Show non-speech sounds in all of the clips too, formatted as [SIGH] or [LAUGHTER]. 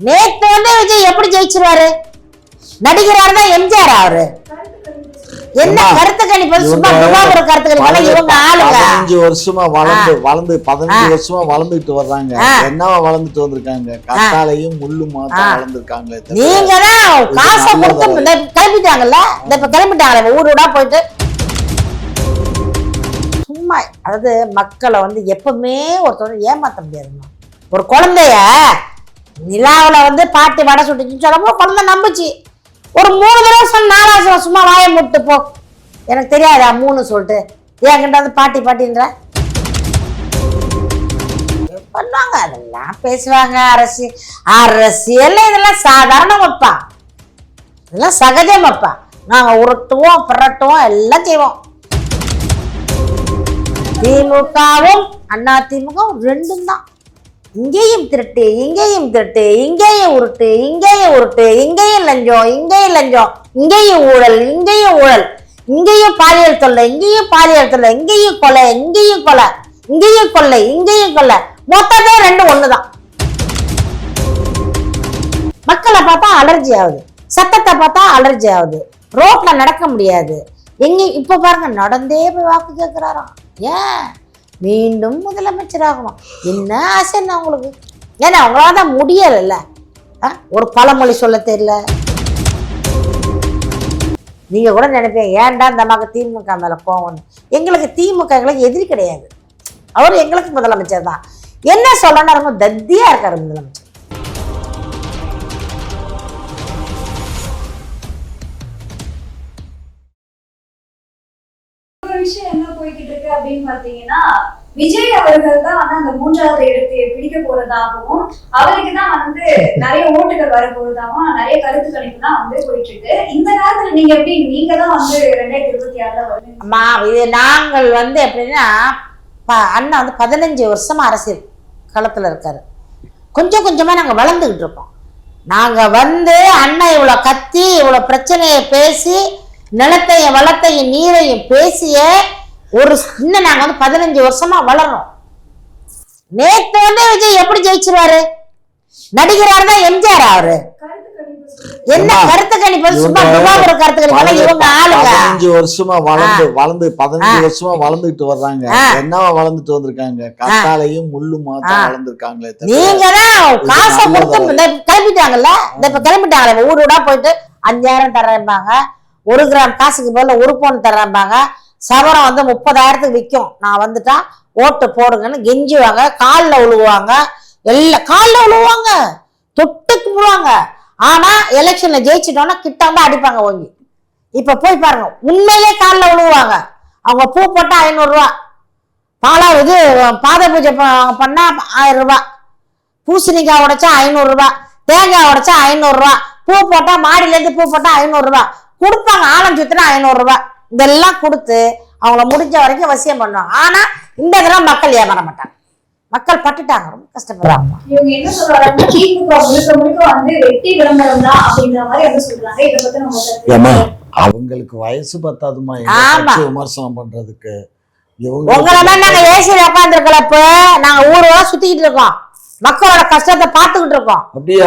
நேத்து வந்து விஜய் எப்படி ஜெயிச்சிருவாரு? நடிகரார் தான் எம்ஜிஆர் அவரு? என்ன கருத்து கணிப்பு? சும்மா துவாபுர கருத்து கணிப்பு இவங்க ஆளுங்க. பதினஞ்சு வருஷமா வளர்ந்து வளர்ந்து பதினஞ்சு வருஷமா வளர்ந்துட்டு வர்றாங்க. என்னவா வளர்ந்துட்டு வந்திருக்காங்க? கத்தாலையும் முள்ளு. வளர்ந்துருக்காங்களே தவிர நீங்க தான் காசை கொடுத்து கிளம்பிட்டாங்கல்ல? இந்த இப்ப கிளம்பிட்டாங்கல்ல ஊர் ஊடா போயிட்டு. சும்மா அதாவது மக்களை வந்து எப்பவுமே ஒருத்தர் ஏமாத்த முடியாதுங்க ஒரு குழந்தைய நிலாவில் வந்து பாட்டி வடை சுட்டுச்சுன்னு சொல்லும்போது குழந்தை நம்புச்சு. ஒரு மூணு தடவை சொன்ன நாலாவது சொல்ல சும்மா வாயை முட்டு போ. எனக்கு தெரியாதா மூணு சொல்லிட்டு. ஏன்கிட்ட வந்து பாட்டி பாட்டின்ற? பண்ணுவாங்க? அதெல்லாம் பேசுவாங்க அரசியல் இதெல்லாம் சாதாரண வைப்பா இதெல்லாம் சகஜம் வைப்பா நாங்கள் உருட்டுவோம் புரட்டுவோம் எல்லாம் செய்வோம். திமுகவும் அண்ணா திமுகவும் ரெண்டும் தான். இங்கேயும் திருட்டு இங்கேயும் திருட்டு இங்கேயும் உருட்டு இங்கேயும் உருட்டு இங்கேயும் லஞ்சம் இங்கேயும் லஞ்சம் இங்கேயும் ஊழல் இங்கேயும் ஊழல். இங்கேயும் பாலியல் தொல்லை இங்கேயும் பாலியல் தொல்லை இங்கேயும் கொலை இங்கேயும் கொலை இங்கேயும் கொள்ளை இங்கேயும் கொள்ளை. மொத்தமே ரெண்டு ஒண்ணுதான். மக்களை பார்த்தா அலர்ஜி ஆகுது. சத்தத்தை பார்த்தா அலர்ஜி ஆகுது. ரோட்ல நடக்க முடியாது. எங்க இப்ப பாருங்க நடந்தே போய் வாக்கு கேட்கிறாராம் ஏன்? மீண்டும் முதலமைச்சர் ஆகணும் என்ன ஆசை என்ன ஏன்னா அவங்களால தான் முடியலைல்ல. ஆ? ஒரு பழமொழி சொல்ல தெரியல. நீங்கள் கூட நினைப்பீங்க ஏன்டா இந்த அம்மாவுக்கு திமுக மேலே கோவம்னு? எங்களுக்கு திமுக எங்களுக்கு எதிரி கிடையாது. அவர் எங்களுக்கு முதலமைச்சர் தான். என்ன சொல்லணும் ரொம்ப தத்தியா இருக்காரு முதலமைச்சர். அப்படின்னு பாத்தீங்கன்னா விஜய் அவர்கள் தான் வந்து அந்த மூன்றாவது இடத்தை பிடிக்க போறதாகவும் அவருக்கு தான் வந்து நிறைய ஓட்டுகள் வர போறதாகவும் நிறைய கருத்து கணிப்பு தான் வந்து போயிட்டு இருக்கு இந்த நேரத்துல நீங்க எப்படி நீங்க தான் வந்து ரெண்டாயிரத்தி இருபத்தி ஆறுல வருவீங்க? இது நாங்கள் வந்து எப்படின்னா அண்ணா வந்து பதினஞ்சு வருஷமா அரசியல் களத்தில் இருக்காரு. கொஞ்சம் கொஞ்சமாக நாங்கள் வளர்ந்துக்கிட்டு இருப்போம். நாங்கள் வந்து அண்ணன் இவ்வளோ கத்தி இவ்வளோ பிரச்சனையை பேசி நிலத்தையும் வளத்தையும் நீரையும் பேசியே ஒரு இன்னும் நாங்கள் வந்து பதினஞ்சு வருஷமா வளர்றோம். நேத்து வந்து விஜய் எப்படி ஜெயிச்சிருவாரு? நடிகரார் தான் எம்ஜிஆர் அவரு. என்ன கருத்து கணிப்பு? சும்மா துவாபுர கருத்து கணிப்பு இவங்க ஆளுங்க. பதினஞ்சு வருஷமா வளர்ந்து வளர்ந்து பதினஞ்சு வருஷமா வளர்ந்துட்டு வர்றாங்க. என்னவா வளர்ந்துட்டு வந்திருக்காங்க? கத்தாலையும் முள்ளு மாத்தம் ஆ. வளர்ந்துருக்காங்களே நீங்க தான் காசை கொடுத்து கிளம்பிட்டாங்கல்ல? இந்த இப்ப கிளம்பிட்டாங்கல்ல? ஊர் ஊடா போயிட்டு அஞ்சாயிரம் தர்றேன்பாங்க. ஒரு கிராம் காசுக்கு பதிலா ஒரு பவுன் தர்றேன்பாங்க. சவரம் வந்து முப்பதாயிரத்துக்கு விற்கும் நான் வந்துட்டா ஓட்டு போடுங்கன்னு கெஞ்சுவாங்க. காலில் உழுவாங்க எல்லா காலில் உழுவாங்க தொட்டு கும்பிடுவாங்க ஆனால் எலெக்ஷனில் ஜெயிச்சிட்டோன்னா கிட்ட வந்து அடிப்பாங்க ஓங்கி. இப்போ போய் பாருங்க. உண்மையிலே காலில் உழுவாங்க அவங்க பூ போட்டால் ஐநூறுரூவா. பாலா இது பாத பூஜை பண்ணால் பண்ணா ஆயிரம் பூசணிக்காய் உடைச்சா ஐநூறுரூவா. தேங்காய் உடைச்சா ஐநூறுரூவா. பூ போட்டால் மாடியிலேருந்து பூ போட்டால் ஐநூறுரூவா. கொடுப்பாங்க. ஆலம் சுத்தினா ஐநூறுரூவா. இதெல்லாம் கொடுத்து அவங்கள முடிஞ்ச வரைக்கும் வசியம் பண்ணுவாங்க. ஆனா இந்த தடவை மக்கள் ஏமாற மாட்டாங்க. மக்கள் பட்டுட்டாங்க ரொம்ப கஷ்டப்படுறாங்க. இவங்க என்ன சொல்றாங்கன்னா திமுக முழுக்க முழுக்க வந்து வெட்டி விளம்பரம் தான் அப்படின்ற மாதிரி வந்து சொல்றாங்க. இதை பத்தி நம்ம ஏம்மா கருத்து அவங்களுக்கு வயசு பத்தாதுமா விமர்சனம் பண்றதுக்கு. உங்களை மாதிரி நாங்க ஏசியில் உட்காந்துருக்கலப்ப நாங்க ஊரோட சுத்திக்கிட்டு இருக்கோம். மக்களோட கஷ்டத்தை பார்த்துக்கிட்டு இருக்கோம்.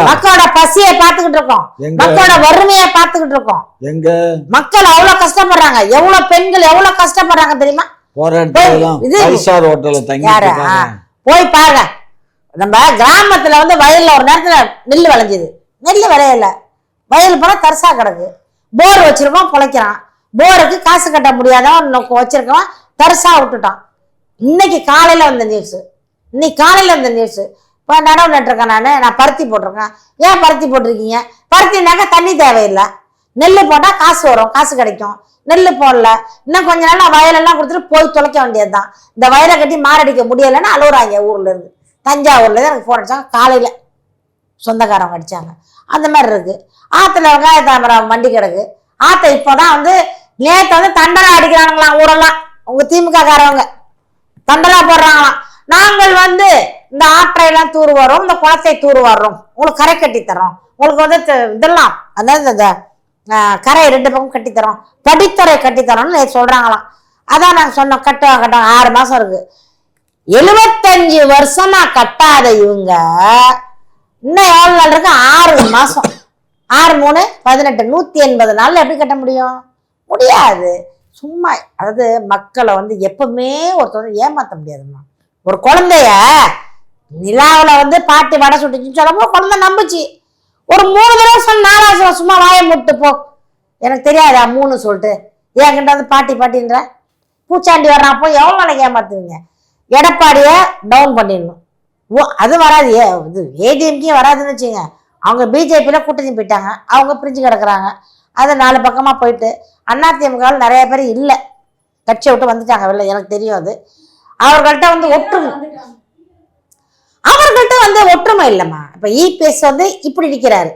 மக்களோட பசியை பார்த்துக்கிட்டு இருக்கோம். மக்களோட வறுமையை பார்த்துக்கிட்டு இருக்கோம். எங்க? மக்கள் அவ்வளவு கஷ்டப்படுறாங்க. எவ்வளவு பெண்கள் எவ்வளவு கஷ்டப்படுறாங்க தெரியுமா? போய் பாருங்க. நம்ம கிராமத்துல வந்து வயல்ல ஒரு நேரத்துல நெல் விளைஞ்சது. நெல் விளையல. வயல் போனா தரிசா கிடக்கு. போர் வச்சிருக்கோம் பொழைக்கிறான். போருக்கு காசு கட்ட முடியாதவன் நோக்கம் வச்சிருக்கவன் தரிசா விட்டுட்டான். இன்னைக்கு காலையில வந்த நியூஸ் இன்னைக்கு காலையில வந்த நியூஸ் இப்போ நடவு நட்டுருக்கேன் நான். நான் பருத்தி போட்டிருக்கேன். ஏன் பருத்தி போட்டிருக்கீங்க? பருத்தினாக்கா தண்ணி தேவையில்லை. நெல் போட்டால் காசு வரும் காசு கிடைக்கும். நெல் போடல. இன்னும் கொஞ்ச நாள் நான் வயலெல்லாம் கொடுத்துட்டு போய் தொலைக்க வேண்டியது தான் இந்த வயலை கட்டி மாரடிக்க முடியலைன்னு அழுகுறாங்க ஊர்ல இருந்து. தஞ்சாவூர்ல இருந்து எனக்கு ஃபோன் அடித்தாங்க காலையில் சொந்தக்காரங்க அடித்தாங்க அந்த மாதிரி இருக்குது ஆற்றுல வெங்காய தாமரம் வண்டி கிடக்கு இப்போ தான் வந்து நேற்று வந்து தண்டலா அடிக்கிறானுங்களாம் ஊரெல்லாம். உங்கள் திமுக காரவங்க தண்டலா போடுறாங்களாம். நாங்கள் வந்து இந்த ஆற்றையெல்லாம் தூர் வரும் இந்த குளத்தை தூர் வர்றோம் உங்களுக்கு கரை கட்டி தரோம் உங்களுக்கு வந்து இதெல்லாம் அதாவது இந்த கரை ரெண்டு பக்கம் கட்டித்தரோம். படித்துறை சொல்கிறாங்களாம் அதான் நாங்கள் சொன்னோம் கட்டுவோம் கட்டுவாங்க ஆறு மாதம் இருக்கு. எழுபத்தஞ்சு வருஷமா கட்டாத இவங்க இன்னும் எவ்வளவு நாள் இருக்கு? ஆறு மாசம். ஆறு மூணு பதினெட்டு நூத்தி எண்பது நாள்ல எப்படி கட்ட முடியும்? முடியாது. சும்மா அதாவது மக்களை வந்து எப்பவுமே ஒருத்தர் ஏமாத்த முடியாதும்மா. ஒரு குழந்தைய நிலாவில் வந்து பாட்டி வடை சுட்டுச்சுன்னு சொல்லும்போது குழந்தை நம்புச்சு. ஒரு மூணு தடவை சொன்ன நாலாவது சும்மா வாயை முட்டு போ. எனக்கு தெரியாதா மூணு சொல்லிட்டு. என்கிட்ட வந்து பாட்டி பாட்டின்ற. பூச்சாண்டி வர்றான் அப்போ எவ்வளோ நாளைக்கு ஏமாத்துவீங்க? எடப்பாடியை டவுன் பண்ணிடணும். ஓ அது வராது. ஏ இது ஏடிஎம்கே வராதுன்னு வச்சுங்க அவங்க பிஜேபியில் கூட்டணி போயிட்டாங்க. அவங்க பிரிஞ்சு கிடக்குறாங்க. அது நாலு பக்கமாக போயிட்டு. அதிமுகவில் நிறைய பேர் இல்லை. கட்சியை விட்டு வந்துட்டாங்க வெளில. எனக்கு தெரியும் அது. அவர்கள்ட்ட வந்து ஒற்றுமை. அவர்கள்ட்ட வந்து ஒற்றுமை இல்லைம்மா. இப்போ இபிஎஸ் வந்து இப்படி நிற்கிறாரு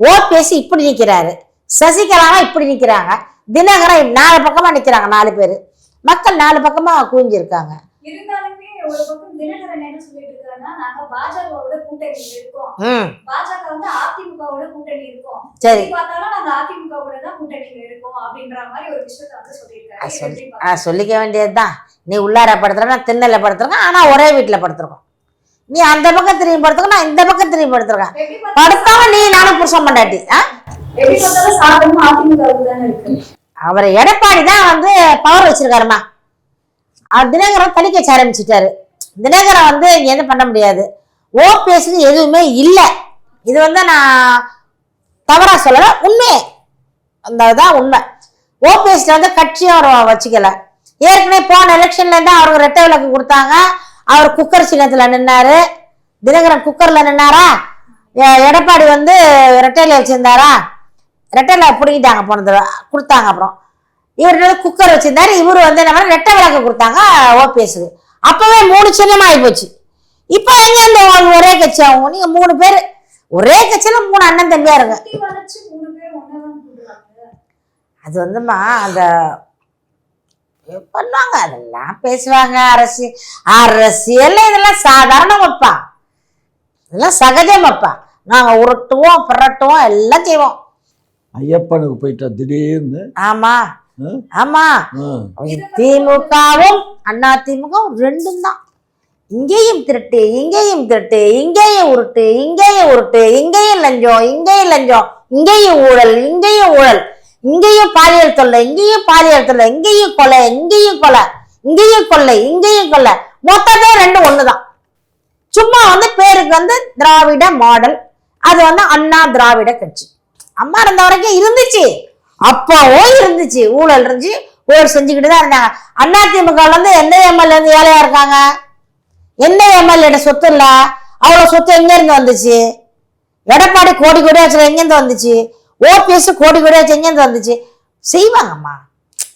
ஓபிஎஸ் இப்படி நிற்கிறாரு சசிகலாவும் இப்படி நிற்கிறாங்க தினகரன் நாலு பக்கமாக நிற்கிறாங்க நாலு பேர். மக்கள் நாலு பக்கமாக குவிஞ்சிருக்காங்க. இருந்தாலுமே ஒரு பக்கம் தினகரன் என்ன சொல்லிட்டு இருக்காருன்னா நாங்க பாஜகவோட கூட்டணியில் இருக்கோம். ம். பாஜக வந்து அதிமுகவோட கூட்டணி இருக்கோம். சரி. பார்த்தாலும் நாங்க அதிமுகவோட தான் கூட்டணியில் இருக்கோம் அப்படின்ற மாதிரி ஒரு விஷயத்த வந்து சொல்லியிருக்காரு. ஆ, இது சொல்லி எப்படி ஆ சொல்லிக்க வேண்டியதுதான். நீ உள்ளார படுத்துற நான் திண்ணல படுத்துருக்கேன் ஆனால் ஒரே வீட்டில் படுத்துருக்கோம். நீ அந்த பக்கம் திரும்பி படுத்துக்க நான் இந்த பக்கம் திரும்பி படுத்துருக்கேன். படுத்தாம நீ நானும் புருஷன் பண்ணாட்டி அவர் எடப்பாடி தான் வந்து பவர் வச்சிருக்காருமா அவர் தினகரன் தணிக்க ஆரம்பிச்சிட்டாரு. தினகரன் வந்து இங்க எதுவும் பண்ண முடியாது. ஓபிஎஸ்க்கு எதுவுமே இல்லை. இது வந்து நான் தவறா சொல்லல உண்மை. அந்த தான் உண்மை. ஓபிஎஸ்ல வந்து கட்சியும் அவர் வச்சுக்கல. ஏற்கனவே போன எலெக்ஷன்ல இருந்து அவருக்கு ரெட்டை விளக்கு கொடுத்தாங்க. அவர் குக்கர் சின்னத்துல நின்னாரு. தினகரன் குக்கர்ல நின்னாரா? எடப்பாடி வந்து ரெட்டையில வச்சிருந்தாரா? ரெட்டையில பிடிக்கிட்டாங்க போன தடவை கொடுத்தாங்க அப்புறம். இவர் குக்கர் வச்சிருந்தாரு. இவரு வந்து என்ன ரெட்டை விளக்கு கொடுத்தாங்க ஓபிஎஸ்க்கு. அப்பவே மூணு சின்னமா ஆகி போச்சு. இப்போ எங்க இந்த ஒரே கட்சி ஆகும் நீங்க மூணு பேர். ஒரே கட்சியில மூணு அண்ணன் தம்பியா இருங்க. அது வந்துமா அந்த பண்ணுவாங்க. அதெல்லாம் பேசுவாங்க அரசியல் அரசியல் இதெல்லாம் சாதாரணமாப்பா இதெல்லாம் சகஜமாப்பா நாங்க உருட்டுவோம் புரட்டுவோம் எல்லாம் செய்வோம். ஐயப்பனுக்கு போயிட்டா திடீர்னு? ஆமா? ஆமா. திமுகவும் அண்ணா திமுகவும் ரெண்டும் தான். இங்கேயும் திருட்டு இங்கேயும் திருட்டு இங்கேயும் உருட்டு இங்கேயும் உருட்டு இங்கேயும் லஞ்சம் இங்கேயும் லஞ்சம் இங்கேயும் ஊழல் இங்கேயும் ஊழல். இங்கேயும் பாலியல் தொல்லை இங்கேயும் பாலியல் தொல்லை இங்கேயும் கொலை இங்கேயும் கொலை இங்கேயும் கொள்ளை இங்கேயும் கொலை மொத்தமே ரெண்டு ஒண்ணுதான். சும்மா வந்து பேருக்கு வந்து திராவிட மாடல். அது வந்து அண்ணா திராவிட கட்சி. அம்மா இருந்த வரைக்கும் இருந்துச்சு. அப்போவோ இருந்துச்சு. ஊழல் இருந்துச்சு. ஊழல் செஞ்சுக்கிட்டு தான் இருந்தாங்க. அண்ணா திமுக வந்து எந்த எம்எல்ஏ இருந்து ஏழையா இருக்காங்க? எந்த எம்எல்ஏட சொத்து இல்ல? அவ்வளவு சொத்து எங்க இருந்து வந்துச்சு? எடப்பாடி கோடி கோடி வச்சு எங்கேருந்து வந்துச்சு? ஓபிஎஸ் கோடி கோடியா செஞ்சு வந்துச்சு செய்வாங்கம்மா.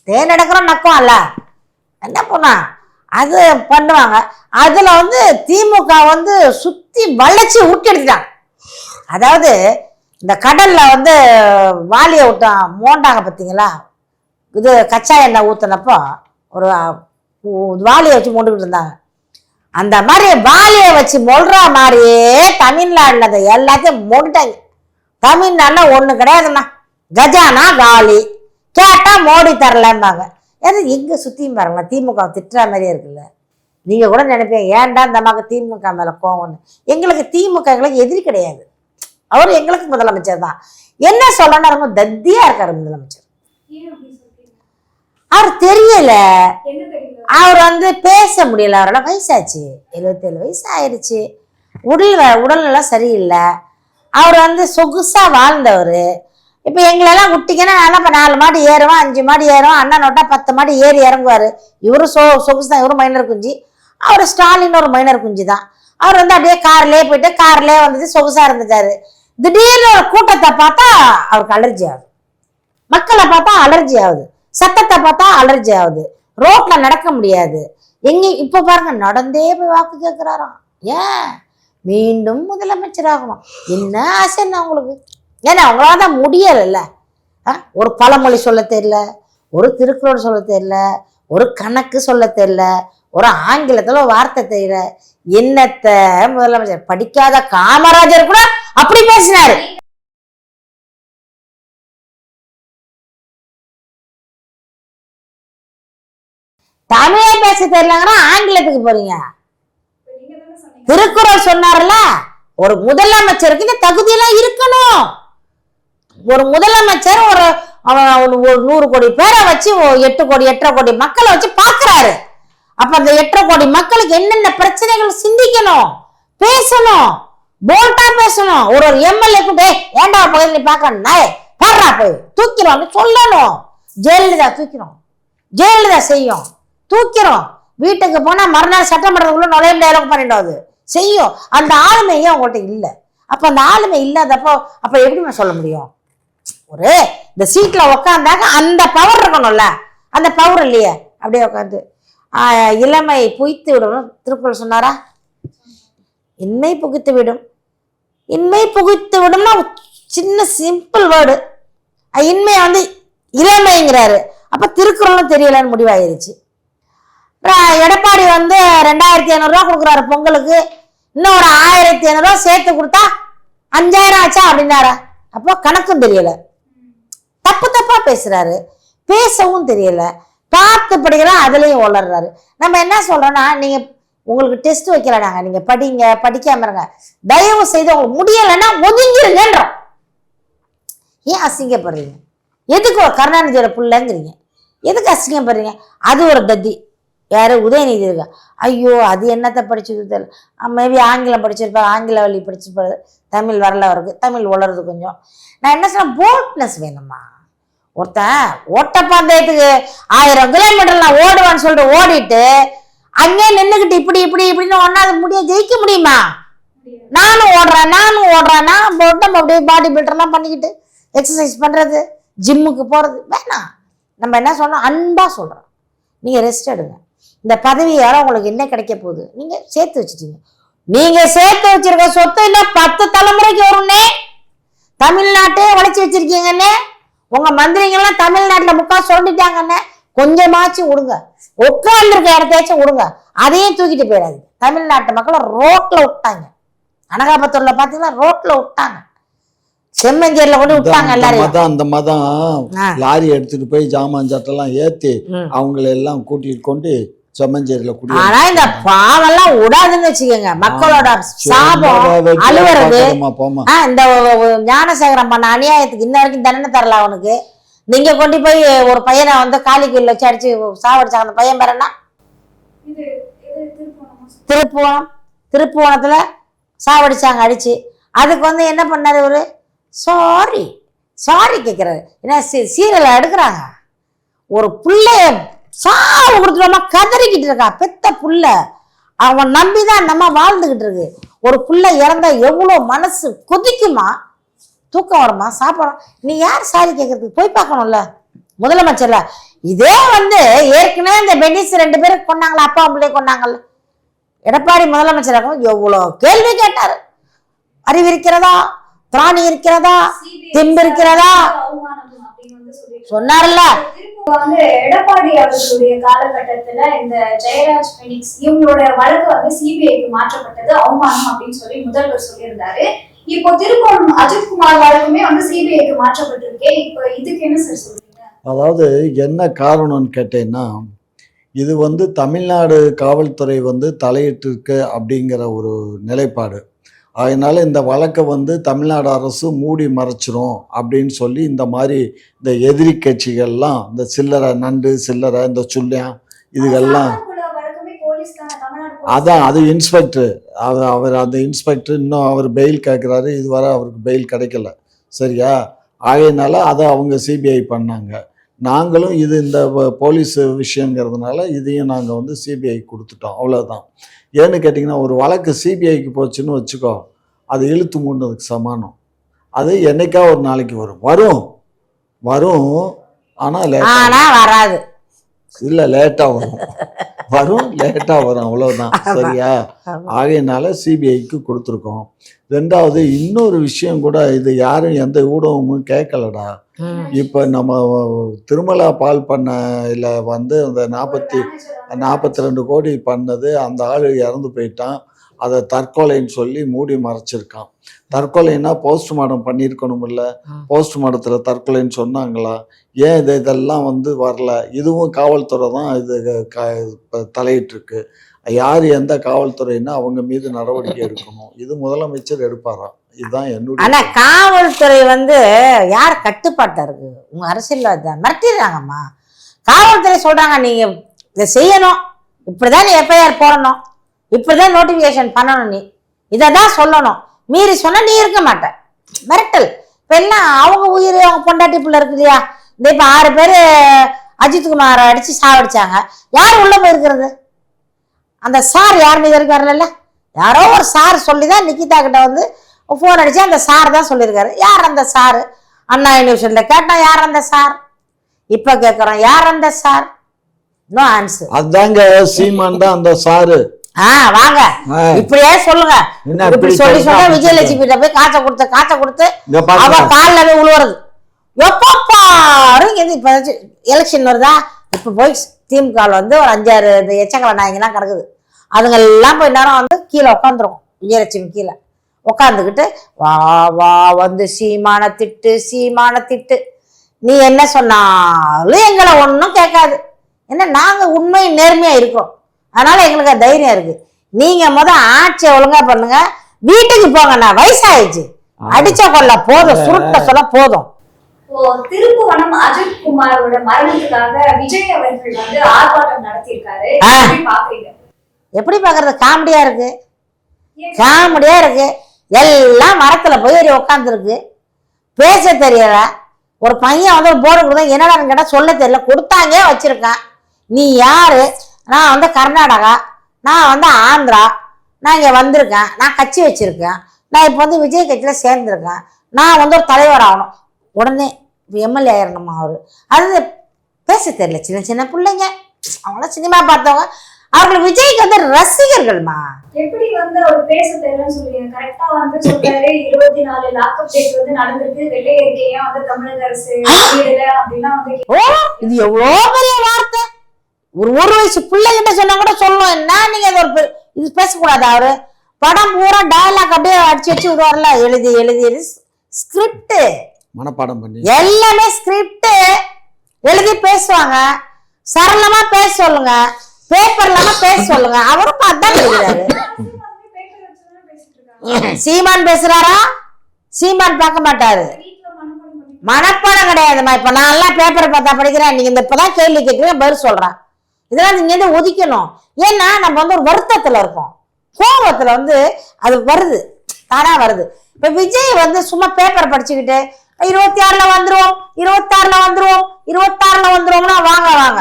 தேன் நடக்கிறோம் நக்கம் அல்ல என்ன பண்ணா? அது பண்ணுவாங்க. அதில் வந்து திமுக வந்து சுற்றி வளைச்சி ஊட்டி எடுத்துட்டாங்க. அதாவது இந்த கடலில் வந்து வாளியை விட்டான் மோண்டாங்க பார்த்தீங்களா இது கச்சா எண்ணெய் ஊற்றினப்போ ஒரு வாலியை வாளியை வச்சு மோண்டுக்கிட்டு இருந்தாங்க. அந்த மாதிரி வாளியை வச்சு மொழ்ற மாதிரியே தமிழ்நாட்டில் அதை எல்லாத்தையும் மொண்டாங்க தமிழ்நாடுல ஒன்று கிடையாதுண்ணா கஜானா காலி. கேட்டால் மோடி தரலம்பாங்க. ஏன்னா எங்கே சுற்றியும் பாருங்களா திமுக திட்டுற மாதிரியே இருக்குல்ல. நீங்கள் கூட நினைப்பீங்க ஏன்டா இந்த அம்மாவுக்கு திமுக மேலே கோவம்னு. எங்களுக்கு திமுக எங்களுக்கு எதிரி கிடையாது. அவர் எங்களுக்கு முதலமைச்சர் தான். என்ன சொல்லணும் ரொம்ப தத்தியாக இருக்கார் முதலமைச்சர். அவர் தெரியல. அவர் வந்து பேச முடியல அவரோட வயசாச்சு. எழுபத்தேழு வயசு ஆயிடுச்சு. உடல் உடல்நலம் சரியில்லை. அவர் வந்து சொகுசா வாழ்ந்தவர். இப்போ எங்களெல்லாம் விட்டிங்கன்னா நல்லா இப்போ நாலு மாடி ஏறுவோம் அஞ்சு மாடி ஏறுவோம் அண்ணன் நோட்டா பத்து மாடி ஏறி இறங்குவார். இவரும் சொ சொகுசு தான் இவரும் மைனர் குஞ்சு. அவர் ஸ்டாலின் ஒரு மைனர் குஞ்சு தான். அவர் வந்து அப்படியே கார்லேயே போயிட்டு கார்லயே வந்துட்டு சொகுசாக இருந்துட்டார். திடீர்னு ஒரு கூட்டத்தை பார்த்தா அவருக்கு அலர்ஜி ஆகுது. மக்களை பார்த்தா அலர்ஜி ஆகுது. சத்தத்தை பார்த்தா அலர்ஜி ஆகுது. ரோட்டில் நடக்க முடியாது. எங்கேயும் இப்போ பாருங்க நடந்தே போய் வாக்கு கேட்குறாராம் ஏன்? மீண்டும் முதலமைச்சர் ஆகணும் என்ன ஆசைன்னு அவங்களுக்கு ஏன்னா அவங்களால தான் முடியலைல்ல. ஆ? ஒரு பழமொழி சொல்ல தெரியல ஒரு திருக்குறள் சொல்ல தெரியல ஒரு கணக்கு சொல்ல தெரியல ஒரு ஆங்கிலத்தில் வார்த்தை தெரியல. என்னத்த முதலமைச்சர்? படிக்காத காமராஜர் கூட அப்படி பேசினாரு. தமிழே பேச தெரியலங்கன்னா ஆங்கிலத்துக்கு போறீங்க இப்ப நீங்க தானே சொன்னீங்க திருக்குறள் சொன்னார்ல? ஒரு முதலமைச்சருக்கு இந்த தகுதியெல்லாம் இருக்கணும். ஒரு முதலமைச்சர் ஒரு அவன் ஒரு நூறு கோடி பேரை வச்சு எட்டு கோடி எட்டரை கோடி மக்களை வச்சு பாக்குறாரு அப்ப அந்த எட்டரை கோடி மக்களுக்கு என்னென்ன பிரச்சனைகள் சிந்திக்கணும்? பேசணும். போல்டா பேசணும். ஒரு ஒரு எம்எல்ஏ கூட ஏண்டா ஏன்டா நீ பார்க்கணும் பாடுறா போய். தூக்கிறோம் சொல்லணும். ஜெயலலிதா தூக்கிறோம். ஜெயலலிதா செய்யும். தூக்கிறோம். வீட்டுக்கு போனா மறுநாள் சட்டமன்றத்துக்குள்ள நுழைய முடியாது பண்ணிடும் அது செய்யும் அந்த ஆளுமையே அவங்கள்ட்ட இல்லை? அப்போ அந்த ஆளுமை இல்லாதப்போ அப்போ எப்படிம்மா சொல்ல முடியும்? ஒரு இந்த சீட்டில் உக்காந்தாக்க அந்த பவர் இருக்கணும்ல. அந்த பவர் இல்லையே. அப்படியே உட்காந்து இளமை புய்த்து விடணும். திருக்குறள் சொன்னாரா? இன்மை புகுத்து விடும். இன்மை புகுத்து விடும்னா சின்ன சிம்பிள் வேர்டு இன்மை வந்து இளமைங்கிறாரு. அப்போ திருக்குறளும் தெரியலன்னு முடிவாயிருச்சு. அப்புறம் எடப்பாடி வந்து ரெண்டாயிரத்தி ஐநூறுரூவா கொடுக்குறாரு பொங்கலுக்கு. இன்னும் ஒரு ஆயிரத்தி ஐநூறுரூவா சேர்த்து கொடுத்தா அஞ்சாயிரம் ஆச்சா அப்படின்னாரா. அப்போ கணக்கும் தெரியல. தப்பு தப்பா பேசுறாரு. பேசவும் தெரியல. பார்த்து படிக்கிறோம் அதுலேயும் வளர்றாரு நம்ம என்ன சொல்றோம்னா நீங்க உங்களுக்கு டெஸ்ட் வைக்கல நாங்க. நீங்க படிங்க படிக்காம இருங்க. தயவு செய்து உங்களுக்கு முடியலைன்னா ஒதுங்கிருங்கன்றோம். ஏன் அசிங்கப்படுறீங்க? எதுக்கு ஒரு கருணாநிதியோட பிள்ளைங்கிறீங்க? எதுக்கு அசிங்கப்படுறீங்க? அது ஒரு தத்தி யாரு உதயநிதி இருக்கா? ஐயோ அது என்னத்தை படிச்சது தெரியல மேபி ஆங்கிலம் படிச்சிருப்பார் ஆங்கில வழி படிச்சிருப்பாரு தமிழ் வரல அவருக்கு. தமிழ் உளருது கொஞ்சம். நான் என்ன சொன்னேன்? போல்ட்னஸ் வேணுமா? ஒருத்தன் ஓட்டப்பந்தயத்துக்கு ஆயிரம் கிலோமீட்டர் நான் ஓடுவேன்னு சொல்லிட்டு ஓடிட்டு அங்கே நின்றுக்கிட்டு இப்படி இப்படி இப்படின்னு ஒன்னாவது முடிய ஜெயிக்க முடியுமா? நானும் ஓடுறேன் நானும் ஓடுறேன். நான் உடம்பு அப்படியே பாடி பில்டர்லாம் பண்ணிக்கிட்டு எக்ஸசைஸ் பண்ணுறது ஜிம்முக்கு போகிறது வேணாம். நம்ம என்ன சொல்றோம் அன்பாக சொல்கிறோம் நீங்கள் ரெஸ்ட் எடுங்க. இந்த பதவியால் உங்களுக்கு என்ன கிடைக்க போகுது? நீங்கள் சேர்த்து வச்சிட்டீங்க. நீங்கள் சேர்த்து வச்சிருக்க சொத்து இன்னும் பத்து தலைமுறைக்கு வரும்னே. தமிழ்நாட்டே வளைச்சி வச்சிருக்கீங்கன்னே. உங்க மந்திரிங்கெல்லாம் தமிழ்நாட்டுல முக்கா சொல்லிட்டாங்கன்னு கொஞ்சமாச்சும் விடுங்க. உட்கார்ந்துருக்க இடத்தையாச்சும் விடுங்க. அதையும் தூக்கிட்டு போயிடாது தமிழ்நாட்டு மக்களை ரோட்ல விட்டாங்க. அனகாபத்தூர்ல பாத்தீங்கன்னா ரோட்ல விட்டாங்க. செம்மஞ்சேரியில கொண்டு விட்டாங்க மதம் அந்த மதம். லாரி எடுத்துட்டு போய் ஜாமான் சட்டெல்லாம் ஏத்தி. அவங்கள எல்லாம் கூட்டிட்டு கொண்டு செம்மஞ்சேரியில குடி ஆனா இந்த பாவெல்லாம் விடாதுன்னு வச்சுக்கோங்க. மக்களோட சாபம் அழுவுறது. இந்த ஞானசேகரம் பண்ண அநியாயத்துக்கு இன்ன வரைக்கும் தண்டனை தரல அவனுக்கு. நீங்க கொண்டு போய் ஒரு பையனை வந்து காலிக்குள்ள வச்சு அடிச்சு சாவடிச்சாங்க. அந்த பையன் பேர் என்ன? திருப்புவனம் திருப்புவனத்துல சாவடிச்சாங்க அடிச்சு. அதுக்கு வந்து என்ன பண்ணாரு இவரு? சாரி சாரி கேட்கிறாரு ஏன்னா சீரியலை எடுக்கிறாங்க. ஒரு புள்ளைய சாவு கொடுத்துருவாம கதறிக்கிட்டு இருக்கா. பெத்த புள்ள. அவன் நம்பிதான் நம்ம வாழ்ந்துகிட்டு இருக்கு. ஒரு புள்ள இறந்தா எவ்வளோ மனசு கொதிக்குமா? தூக்கம் வருமா? சாப்பிடும் நீ யார் சாரி கேட்கறதுக்கு போய் பார்க்கணும்ல. முதலமைச்சர்ல. இதே வந்து ஏற்கனவே இந்த பெனிஸ் ரெண்டு பேரும் கொண்டாங்களா அப்பா பிள்ளைய கொண்டாங்கல்ல எடப்பாடி முதலமைச்சர் இருக்கும்போது எவ்வளோ கேள்வி கேட்டாரு. அறிவு இருக்கிறதா? திராணி இருக்கிறதா? தெம்பு இருக்கிறதா அவமானம் அப்படின்னு வந்து சொல்லிட்டு சொன்னார்ல? திரும்ப வந்து எடப்பாடி அவர்களுடைய காலகட்டத்துல இந்த ஜெயராஜ் பெனிக்ஸ் இவங்களோட வழக்கு வந்து சிபிஐக்கு மாற்றப்பட்டது அவமானம் அப்படின்னு சொல்லி முதல்வர் சொல்லியிருந்தாரு. இப்போ திருப்பம் அஜித்குமார் வழக்குமே வந்து சிபிஐக்கு மாற்றப்பட்டிருக்கே. இப்போ இதுக்கு என்ன சார் சொல்றீங்க? அதாவது என்ன காரணம்னு கேட்டேன்னா இது வந்து தமிழ்நாடு காவல்துறை வந்து தலையிட்டிருக்கு அப்படிங்கிற ஒரு நிலைப்பாடு. அதனால இந்த வழக்கை வந்து தமிழ்நாடு அரசு மூடி மறைச்சிரும் அப்படின்னு சொல்லி இந்த மாதிரி இந்த எதிரி கட்சிகள்லாம் இந்த சில்லறை நண்டு சில்லறை இந்த இதுகெல்லாம் தமிழ்நாடு போலீஸ் அதான் அது இன்ஸ்பெக்டர். அவர் அவர் அந்த இன்ஸ்பெக்டர் இன்னும் அவர் பெயில் கேட்குறாரு இதுவரை அவருக்கு பெயில் கிடைக்கல. சரியா? ஆகையினால அதை அவங்க சிபிஐ பண்ணாங்க. நாங்களும் இது இந்த போலீஸ் விஷயங்கிறதுனால இதையும் நாங்கள் வந்து சிபிஐ கொடுத்துட்டோம். அவ்வளோதான் ஏன்னு கேட்டிங்கன்னா ஒரு வழக்கு சிபிஐக்கு போச்சுன்னு வச்சுக்கோ அது இழுத்து மூடினதுக்கு சமானம். அது என்னைக்கா ஒரு நாளைக்கு வரும்? வரும். வரும். ஆனால் லேட்டாக வராது. இல்லை லேட்டாக வரும். [LAUGHS] வரும் லேட்டாக வரும் அவ்வளோதான் சரியா? ஆகையினால சிபிஐக்கு கொடுத்துருக்கோம். ரெண்டாவது இன்னொரு விஷயம் கூட இது யாரும் எந்த ஊடகமும் கேட்கலடா. இப்போ நம்ம திருமலா பால் பண்ணையில் வந்து அந்த நாற்பத்தி நாற்பத்தி ரெண்டு கோடி பண்ணது அந்த ஆள் இறந்து போயிட்டான். அதை தற்கொலைன்னு சொல்லி மூடி மறைச்சிருக்கான். தற்கொலைன்னா போஸ்ட்மார்ட்டம் பண்ணியிருக்கணுமில்ல? ம். போஸ்ட்மார்ட்டத்தில் தற்கொலைன்னு சொன்னாங்களா? ஏன் இது இதெல்லாம் வந்து வரல? இதுவும் காவல்துறை தான் இது க தலையிட்டிருக்கு. யார் எந்த காவல்துறைன்னா அவங்க மீது நடவடிக்கை எடுக்கணும். இது முதலமைச்சர் எடுப்பாராம் இதுதான் ஆனா என்னுடைய காவல்துறை வந்து யார் கட்டுப்பாட்டா இருக்கு? உங்க அரசியல் மிரட்டிடுறாங்கம்மா. காவல்துறை சொல்றாங்க நீங்க இதை செய்யணும். இப்படிதான் நீ எஃப்ஐஆர் போடணும். இப்படிதான் நோட்டிபிகேஷன் பண்ணணும் நீ. இதை தான் சொல்லணும். மீறி சொன்னால் நீ இருக்க மாட்ட. மிரட்டல். இப்ப எல்லாம் அவங்க உயிர் அவங்க பொண்டாட்டி பிள்ளை இருக்கு இல்லையா? இந்த இப்ப ஆறு பேர் அஜித்குமாரை அடிச்சு சாவடிச்சாங்க. யார் உள்ள போயிருக்கிறது? அந்த சார் யார் மீது வரைக்கும் வரல யாரோ ஒரு சார் சொல்லி தான் நிக்கிதா கிட்ட வந்து ஃபோன் அடிச்சு அந்த சார் தான் சொல்லியிருக்காரு. யார் அந்த சார்? அண்ணா யூனிவர்சிட்டியில் கேட்டோம் யார் அந்த சார்? இப்போ கேட்குறோம் யார் அந்த சார்? நோ ஆன்சர் அதாங்க சீமான் தான் அந்த சாரு. வாங்க. இப்படியே சொல்லுங்க. இப்படி சொல்லி? சொன்னா விஜயலட்சுமி கிட்ட போய் காய்ச்ச கொடுத்து காய்ச்ச கொடுத்து அவ காலில் போய் உழுவுறது. எப்போ பாரு இங்க இப்போ எலெக்ஷன் வருதா? இப்போ போய் திமுகவில் வந்து ஒரு அஞ்சாறு இந்த எச்சக்கலை நாயங்கெல்லாம் கிடக்குது. அதுங்க எல்லாம் போய் நேரம் வந்து கீழே உட்காந்துருக்கும் விஜயலட்சுமி கீழே. உட்காந்துக்கிட்டு வா வா வந்து சீமான திட்டு சீமான திட்டு. நீ என்ன சொன்னாலும் எங்களை ஒன்றும் கேட்காது. ஏன்னா நாங்கள் உண்மை நேர்மையாக இருக்கிறோம். அதனால எங்களுக்கு தைரியம் இருக்கு. நீங்க முத ஆட்சியை ஒழுங்கா பண்ணுங்க. வீட்டுக்கு போங்கண்ணா வயசாயிடுச்சு. அடிச்ச கொள்ள போதும் சுருட்ட சொல்ல போதும். திருப்புவனம் அஜித் குமாரோட மரணத்துக்காக விஜய் அவர்கள் வந்து ஆர்ப்பாட்டம் நடத்தியிருக்காரு. ஆ. எப்படி பாக்குறீங்க? எப்படி பாக்குறது? காமெடியா இருக்கு. காமெடியா இருக்கு. எல்லாம் மரத்துல போய் ஏறி உட்காந்துருக்கு பேச தெரியல. ஒரு பையன் வந்து ஒரு போர்டு கொடுத்தா என்னடான்னு கேட்டா சொல்ல தெரியல. கொடுத்தாங்க வச்சிருக்கேன். நீ யாரு? நான் வந்து கர்நாடகா நான் வந்து ஆந்திரா நான் இங்கே வந்திருக்கேன் நான் கட்சி வச்சிருக்கேன் நான் இப்போ வந்து விஜய் கட்சியில் சேர்ந்துருக்கேன் நான் வந்து ஒரு தலைவர் ஆகணும். உடனே எம்எல்ஏ ஆயிரணுமா அவர்? அது பேச தெரியல. சின்ன சின்ன பிள்ளைங்க அவங்களாம் சினிமா பார்த்தவங்க அவர்கள் விஜய்க்கு வந்து ரசிகர்கள்மா. எப்படி வந்து அவர் பேச தெரியலன்னு கரெக்டா வந்து சொல்றாரு. இருபத்தி நாலு லாக்அப் டேட் வந்து நடந்திருக்கு. வெள்ளை அறிக்கையை வந்து தமிழக அரசு அப்படின்னா வந்து ஓ இது எவ்வளோ பெரிய வார்த்தை? ஒரு ஒரு வயசு பிள்ளைகிட்ட சொன்னா கூட சொல்லும் என்ன? நீங்க ஒரு இது பேசக்கூடாது அவரு. படம் பூரா டயலாக் அப்படியே அடிச்சு வச்சு விடுவார்ல. எழுதி எழுதி எழுதி. ஸ்கிரிப்ட் மனப்பாடம் பண்ணி. எல்லாமே ஸ்கிரிப்ட் எழுதி பேசுவாங்க. சரளமா பேச சொல்லுங்க. பேப்பர் இல்லாம பேச சொல்லுங்க. அவரும் பார்த்து எழுதுறாரு. சீமான் பேசுறாரா? சீமான் பார்க்க மாட்டாரு. மனப்பாடம் கிடையாதும்மா. இப்ப நான் எல்லாம் பேப்பரை பார்த்தா படிக்கிறேன். நீங்க இந்த இப்பதான் கேள்வி கேட்கிறேன் பதில் சொல்றேன். இதெல்லாம் நீங்க இருந்து ஒதுக்கணும். ஏன்னா நம்ம வந்து ஒரு வருத்தத்துல இருக்கோம். கோபத்துல வந்து அது வருது. தானா வருது. இப்ப விஜய் வந்து சும்மா பேப்பர் படிச்சுக்கிட்டு இருபத்தி ஆறுல வந்துருவோம் இருபத்தாறுல வந்துருவோம் இருபத்தாறுல வந்துருவோம்னா வாங்க வாங்க.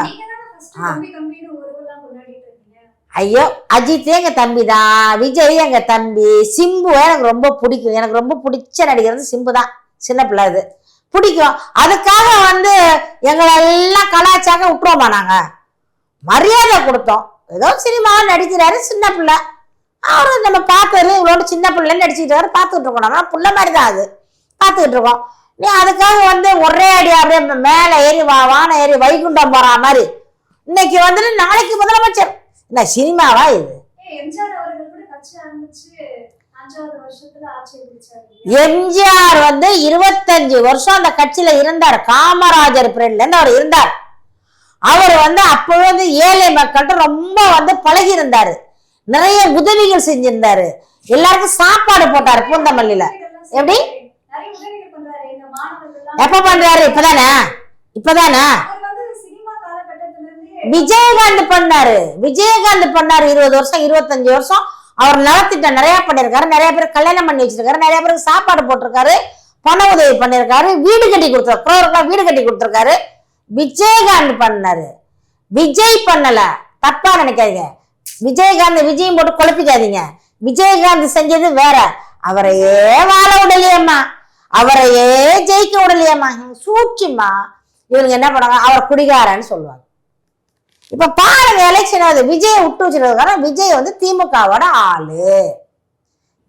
ஐயோ அஜித் எங்க தம்பி தான் விஜய் எங்க தம்பி சிம்பு எனக்கு ரொம்ப பிடிக்கும். எனக்கு ரொம்ப பிடிச்ச நடிகர் சிம்பு தான். சின்ன பிள்ளை இது பிடிக்கும். அதுக்காக வந்து எங்களை எல்லாம் கலாச்சாக விட்டுருவோமா நாங்க? மரியாதை கொடுத்தோம். ஏதோ சினிமா நடிக்கிறாரு சின்ன பிள்ளை. அவரு நம்ம பார்த்தது இவ்வளோ சின்ன பிள்ளைன்னு நடிச்சுக்கிட்டாரு பார்த்துக்கிட்டு இருக்கோம். நம்ம புள்ள மாதிரி தான் அது. பார்த்துக்கிட்டு இருக்கோம். நீ அதுக்காக வந்து ஒரே அடி அப்படியே மேலே ஏறி வா வான ஏறி வைகுண்டம் போற மாதிரி. இன்னைக்கு வந்துட்டு நாளைக்கு முதலமைச்சர். என்ன சினிமாவா இது? எம்ஜிஆர் வந்து இருபத்தஞ்சு வருஷம் அந்த கட்சியில இருந்தார். காமராஜர் பீரியட்ல இருந்து அவர் இருந்தார். அவர் வந்து அப்போ வந்து ஏழை மக்கள்கிட்ட ரொம்ப வந்து பழகி இருந்தாரு நிறைய உதவிகள் செஞ்சிருந்தாரு. எல்லாருக்கும் சாப்பாடு போட்டாரு பூந்தமல்லியில. எப்படி? எப்ப பண்றாரு? இப்பதானே? இப்பதானே? விஜயகாந்த் பண்ணாரு. விஜயகாந்த் பண்ணாரு இருபது வருஷம் இருபத்தஞ்சு வருஷம். அவர் நலத்திட்டம் நிறைய பண்ணிருக்காரு நிறைய பேர் கல்யாணம் பண்ணி வச்சிருக்காரு. நிறைய பேருக்கு சாப்பாடு போட்டிருக்காரு. பண உதவி பண்ணிருக்காரு வீடு கட்டி கொடுத்தாரு குரோருக்கெல்லாம் வீடு கட்டி கொடுத்துருக்காரு. விஜயகாந்த் பண்ணாரு. விஜய் பண்ணல. தப்பா நினைக்காதீங்க. விஜயகாந்த் விஜயம் போட்டு குழப்பிக்காதீங்க. விஜயகாந்த் செஞ்சது வேற. அவரையே வாழ விடலையம்மா. அவரையே ஜெயிக்க விடலையேம்மா. சூழ்ச்சிம்மா இவங்க என்ன பண்ணுவாங்க? அவர் குடிகாரன்னு சொல்லுவாங்க. இப்ப பாருங்க எலெக்ஷன் ஆகுது. விஜய் விட்டு வச்சிருக்காரு விஜய் வந்து திமுகவோட ஆளு.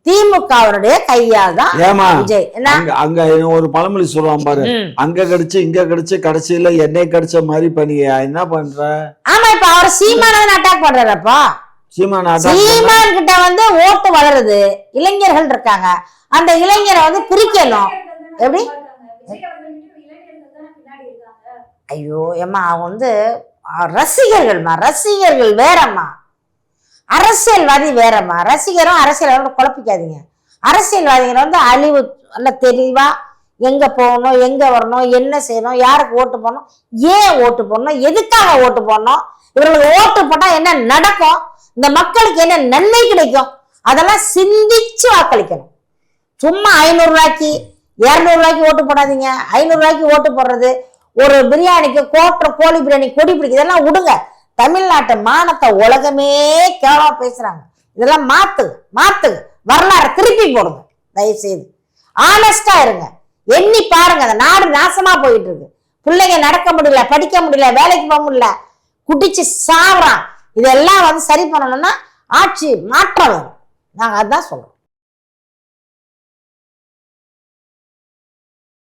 திமுகவுடைய கையால் தான் ஏமா விஜய் அங்க அங்க ஒரு பழமொழி சொல்லுவான் பாரு. அங்க கடிச்சு இங்க கடிச்சு கடைசியில என்னை கடிச்ச மாதிரி பண்ணி என்ன பண்ற? ஆமா இப்ப அவர் சீமானவன் அட்டாக் பண்றாருப்பா சீமான் சீமான் கிட்ட வந்து ஓட்டு வளருது. இளைஞர்கள் இருக்காங்க. அந்த இளைஞரை வந்து பிரிக்கணும். எப்படி? ஐயோ ஏம்மா அவன் வந்து ரசிகர்கள்மா ரசிகர்கள் வேறம்மா. அரசியல்வாதி வேறம்மா ரசிகரும் அரசியல்வாதியும் குழப்பிக்காதீங்க. அரசியல்வாதிகள் வந்து அழிவு நல்ல தெளிவாக எங்கே போகணும் எங்கே வரணும் என்ன செய்யணும் யாருக்கு ஓட்டு போடணும் ஏன் ஓட்டு போடணும் எதுக்காக ஓட்டு போடணும் இவர்களுக்கு ஓட்டு போட்டால் என்ன நடக்கும் இந்த மக்களுக்கு என்ன நன்மை கிடைக்கும் அதெல்லாம் சிந்திச்சு வாக்களிக்கணும். சும்மா ஐநூறுரூவாய்க்கு இரநூறுவாய்க்கு ஓட்டு போடாதீங்க. ஐநூறுரூவாய்க்கு ஓட்டு போடுறது ஒரு பிரியாணிக்கு கோட்டை கோழி பிரியாணி கொடி பிடிக்கு இதெல்லாம் விடுங்க. தமிழ்நாட்டு மானத்தை உலகமே கேவலமா பேசுறாங்க. இதெல்லாம் மாத்து மாத்து. வரலாறு திருப்பி போடுங்க. தயவு செய்து ஆனஸ்டா இருங்க. எண்ணி பாருங்க. அந்த நாடு நாசமா போயிட்டு இருக்கு பிள்ளைங்க நடக்க முடியல படிக்க முடியல வேலைக்கு போக முடியல. குடிச்சு சாவறான். இதெல்லாம் வந்து சரி பண்ணணும்னா ஆட்சி மாற்றம் வரும் நாங்கள் அதான் சொல்றோம்